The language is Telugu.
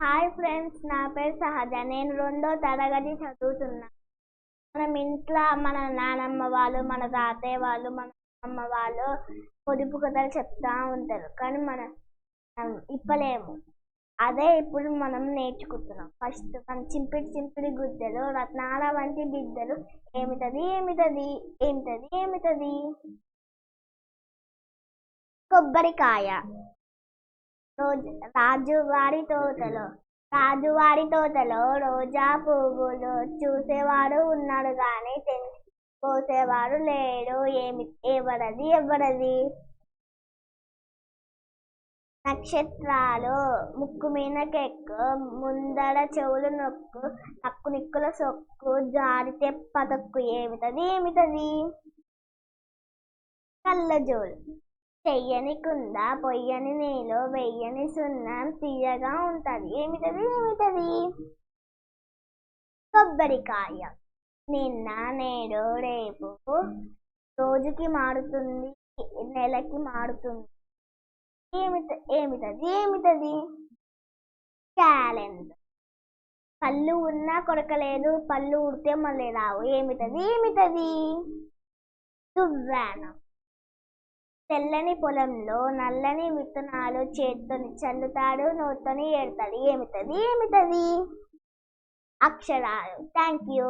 హాయ్ ఫ్రెండ్స్ నా పేరు సహజ. నేను రెండో తరగతి చదువుతున్నా. మనం ఇంట్లో మన నానమ్మ వాళ్ళు మన తాతయ్య వాళ్ళు మన అమ్మ వాళ్ళు పొదుపు కథలు చెప్తా ఉంటారు. కానీ మనం ఇప్పలేము అదే ఇప్పుడు మనం నేర్చుకుంటున్నాం. ఫస్ట్ మన చింపిడి చింపిడి గుద్దలు రత్నాల వంటి బిద్దలు. ఏమిటది ఏమిటది ఏమిటది ఏమిటది? కొబ్బరికాయ. రాజువారి తోటలో రాజువారి తోటలో రోజా పువ్వులు చూసేవాడు ఉన్నాడు కానీ తెం- లేడు. ఏమి ఎవరది ఎవరది? నక్షత్రాలు ముక్కు మీద కెక్కు ముందర చెవులు నొక్కు నక్కు నిక్కుల సొక్కు జారితే పతక్కు ఏమిటది ఏమిటది? కళ్ళజోడు చెయ్యని కుంద పొయ్యని నేలో వెయ్యని సున్నం తీయగా ఉంటది. ఏమిటది? ఏమిటది? కొబ్బరికాయ. నిన్న నేడు రేపు రోజుకి మారుతుంది నెలకి మారుతుంది. ఏమిట ఏమిటది? ఏమిటది? క్యాలెండర్. పళ్ళు ఉన్నా కొరకలేదు పళ్ళు ఉడితే మళ్ళీ రావు. ఏమిటది? ఏమిటది? దువ్వానం. తెల్లని పొలంలో నల్లని విత్తనాలు చేత్తోని చల్లుతాడు నోట్తోని ఏడతాడు. ఏమిటది? ఏమిటది? అక్షరాలు. Thank you